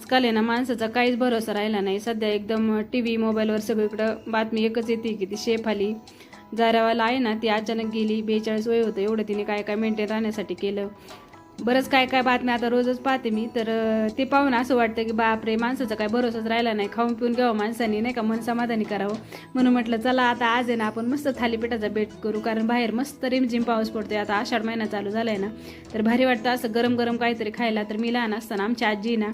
आजकाल आहे ना माणसाचा काहीच भरोसा राहिला नाही. सध्या एकदम टी व्ही मोबाईलवर सगळीकडं बातमी एकच येते की ती शेफ आली. जारावाला आहे ना ती अचानक गेली बेचाळीस वय होतं एवढं तिने काय काय मेंटेन राहण्यासाठी केलं. बरंच काय काय बातम्या आता रोजच पाहते मी तर ते पाहून असं वाटतं की बापरे माणसाचा काय भरोसाच राहिला नाही. खाऊन पिऊन घ्यावं माणसाने नाही का मन समाधानी करावं. म्हणून म्हटलं चला आता आज आहे ना आपण मस्त थालीपीठाचा बेट करू कारण बाहेर मस्त रिमझिम पाऊस पडतोय. आता आषाढ महिना चालू झालाय ना तर भारी वाटतं असं गरम गरम काहीतरी खायला. तर मी लहान असताना आमची आजी ना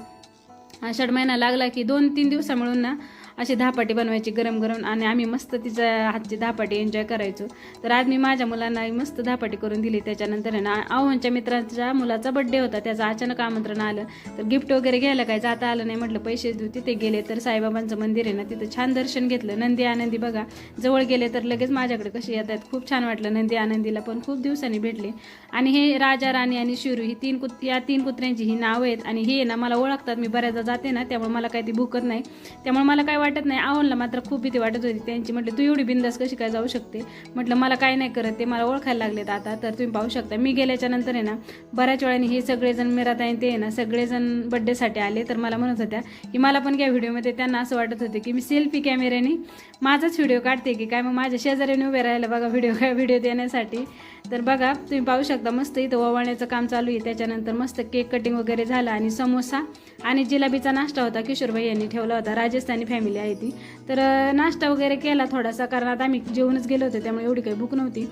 आषाढ महिना लागला की दोन तीन दिवसा मिळून ना अशी धापाटी बनवायची गरम गरम आणि आम्ही मस्त तिच्या हातची धापाटी एन्जॉय करायचो. तर आज मी माझ्या मुलांना मस्त धापाटी करून दिली. त्याच्यानंतर आहे ना आव्हानच्या मित्राच्या मुलाचा बड्डे होता. त्याचं अचानक आमंत्रण आलं. तर गिफ्ट वगैरे घ्यायला काय जाता आलं नाही म्हटलं. पैसे देऊ तिथे गेले. तर साईबाबांचं मंदिर आहे ना तिथं छान दर्शन घेतलं. नंदी आनंदी बघा. जवळ गेले तर लगेच माझ्याकडे कसे येतात. खूप छान वाटलं नंदी आनंदीला पण. खूप दिवसांनी भेटले. आणि हे राजा राणी आणि शिरू ही तीन कुत या तीन कुत्र्यांची ही नावं आहेत. आणि हे ना मला ओळखतात. मी बऱ्याचदा जाते ना त्यामुळे मला काही ती भूकत नाही. त्यामुळे मला काय वाटत नाही. आवडला मात्र खूप भीती वाटत होती. त्यांची म्हटलं तू एवढी बिंदास कशी काय जाऊ शकते? म्हटलं मला काय नाही करत ते मला ओळखायला लागलेत आता तर तुम्ही पाहू शकता. मी गेल्याच्यानंतर आहे ना बऱ्याच वेळाने हे सगळेजण मिराताई ते आहे ना सगळेजण बड्डेसाठी आले. तर मला म्हणत होत्या की मला पण काय व्हिडिओमध्ये त्यांना असं वाटत होते की मी सेल्फी कॅमेऱ्याने माझाच व्हिडिओ काढते की काय? मग माझ्या शेजाऱ्याने उभे राहिलं बघा व्हिडिओ काय व्हिडिओ देण्यासाठी. तर बघा तुम्ही पाहू शकता मस्त इथं ओवाळण्याचं काम चालू आहे. त्याच्यानंतर मस्त केक कटिंग वगैरे झालं आणि समोसा आणि जिलाबीचा नाश्ता होता किशोरभाई यांनी ठेवला होता राजस्थानी फॅमिली आहे ती. तर नाश्ता वगैरे केला थोडासा कारण आता आम्ही जेवणच गेलो होतो त्यामुळे एवढी काही भूक नव्हती.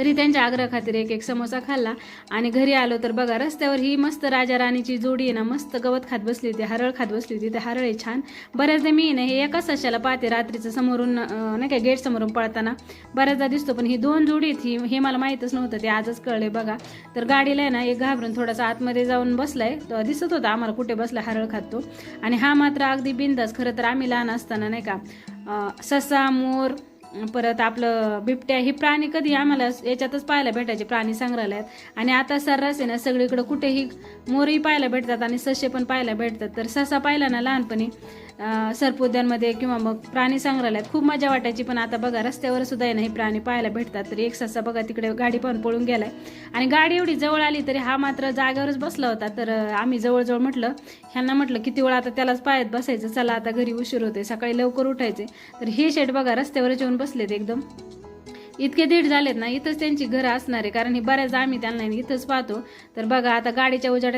तरी त्यांच्या आग्रह खातीर एक एक समोसा खाल्ला. आणि घरी आलो तर बघा रस्त्यावर ही मस्त राजा राणीची जोडी आहे ना मस्त गवत खात बसली होती हरळ खात बसली होती. ते हरळ आहे छान. बऱ्याचदा मी ना हे एकाच सशाला पाहते रात्रीचं समोरून नाही काय गेट समोरून पळताना. बऱ्याचदा दिसतो पण ही दोन जोडी आहेत ही हे मला माहीतच नव्हतं ते आजच कळले बघा. तर गाडीला आहे ना एक घाबरून थोडासा आतमध्ये जाऊन बसलाय. दिसत होता आम्हाला कुठे बसला हरळ खातो आणि हा मात्र अगदी बिंदास खरं तर आम्ही लहान असताना नाही का ससा मोर परत आपलं बिबट्या ही प्राणी कधी आम्हाला याच्यातच पाहायला भेटायचे प्राणी संग्रहालयात. आणि आता सर्रास आहे ना सगळीकडे कुठेही मोरही पाहायला भेटतात आणि ससे पण पाहायला भेटतात. तर ससा पाहिला ना लहानपणी सर्पोद्यानमध्ये किंवा मग प्राणी संग्रहालयात खूप मजा वाटायची पण आता बघा रस्त्यावर सुद्धा आहे ना हे प्राणी पाहायला भेटतात. तर एक ससा बघा तिकडे गाडी पण पळून गेलाय. आणि गाडी एवढी जवळ आली तरी हा मात्र जागेवरच बसला होता. तर आम्ही जवळजवळ म्हटलं ह्यांना म्हटलं किती वेळ आता त्यालाच पायात बसायचं चला आता घरी उशीर होते सकाळी लवकर उठायचे तर हे शेट बघा रस्त्यावरच येऊन बसलेत एकदम. इतके दीड झालेत ना इथंच त्यांची घरं असणार आहे. कारण हे बऱ्याचदा आम्ही त्यांना इथंच पाहतो. तर बघा आता गाडीच्या उजाड्यात